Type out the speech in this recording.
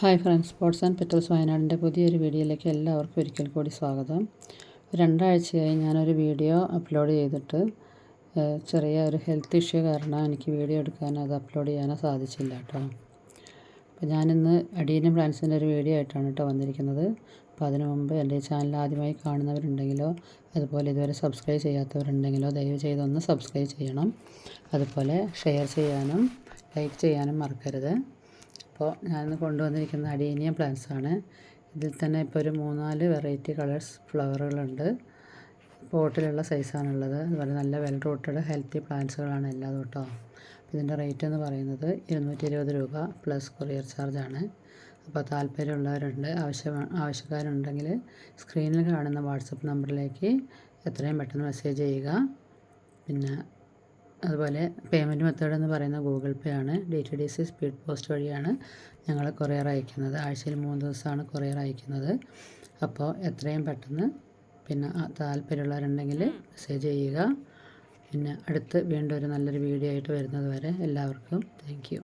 Hi friends sports and petals വയനാടിന്റെ പുതിയൊരു വീഡിയോയിലേക്ക് എല്ലാവർക്കും ഒരിക്കൽ കൂടി സ്വാഗതം. രണ്ടാഴ്ചയായി ഞാനൊരു വീഡിയോ അപ്ലോഡ് ചെയ്തിട്ട് ചെറിയ ഒരു ഹെൽത്ത് ഇഷ്യൂ കാരണം എനിക്ക് വീഡിയോ എടുക്കാനോ അത് അപ്ലോഡ് ചെയ്യാനോ സാധിച്ചില്ല കേട്ടോ. അപ്പോൾ ഞാനിന്ന് അഡീനം പ്ലാൻസിന്റെ ഒരു വീഡിയോ ആയിട്ടാണ് കേട്ടോ വന്നിരിക്കുന്നത്. അപ്പോൾ അതിനു മുമ്പ് എന്റെ ചാനൽ ആദ്യമായി കാണുന്നവരുണ്ടെങ്കിലോ അതുപോലെ ഇതുവരെ സബ്സ്ക്രൈബ് ചെയ്യാത്തവരുണ്ടെങ്കിലോ ദയവ് ചെയ്തൊന്ന് സബ്സ്ക്രൈബ് ചെയ്യണം. അതുപോലെ ഷെയർ ചെയ്യാനും ലൈക്ക് ചെയ്യാനും മറക്കരുത്. അപ്പോൾ ഞാനിന്ന് കൊണ്ടുവന്നിരിക്കുന്ന അഡീനിയം പ്ലാന്റ്സ് ആണ്. ഇതിൽ തന്നെ ഇപ്പോൾ ഒരു മൂന്നാൽ വെറൈറ്റി കളേഴ്സ് ഫ്ലവറുകളുണ്ട് പോട്ടിലുള്ള സൈസാണുള്ളത് അതുപോലെ നല്ല വെൽ റൂട്ടഡ് ഹെൽത്തി പ്ലാന്റ്സുകളാണ് എല്ലാം കേട്ടോ. ഇതിന്റെ റേറ്റ് എന്ന് പറയുന്നത് ഇരുന്നൂറ്റി ഇരുപത് രൂപ പ്ലസ് കൊറിയർ ചാർജാണ് അപ്പോൾ താല്പര്യമുള്ളവരുണ്ട് ആവശ്യം ആവശ്യക്കാരുണ്ടെങ്കിൽ സ്ക്രീനിൽ കാണുന്ന വാട്സപ്പ് നമ്പറിലേക്ക് എത്രയും പെട്ടെന്ന് മെസ്സേജ് ചെയ്യുക. പിന്നെ അതുപോലെ പേയ്മെന്റ് മെത്തേഡ് എന്ന് പറയുന്ന ഗൂഗിൾ പേ ആണ്. D T D C speed post വഴിയാണ് ഞങ്ങൾ കൊറിയർ അയക്കുന്നത്. ആഴ്ചയിൽ മൂന്ന് ദിവസമാണ് കൊറിയർ അയക്കുന്നത്. അപ്പോൾ എത്രയും പെട്ടെന്ന് പിന്നെ താല്പര്യമുള്ളവരുണ്ടെങ്കിൽ മെസ്സേജ് ചെയ്യുക. പിന്നെ അടുത്ത് വീണ്ടും ഒരു നല്ലൊരു വീഡിയോ ആയിട്ട് വരുന്നത് വരെ എല്ലാവർക്കും താങ്ക്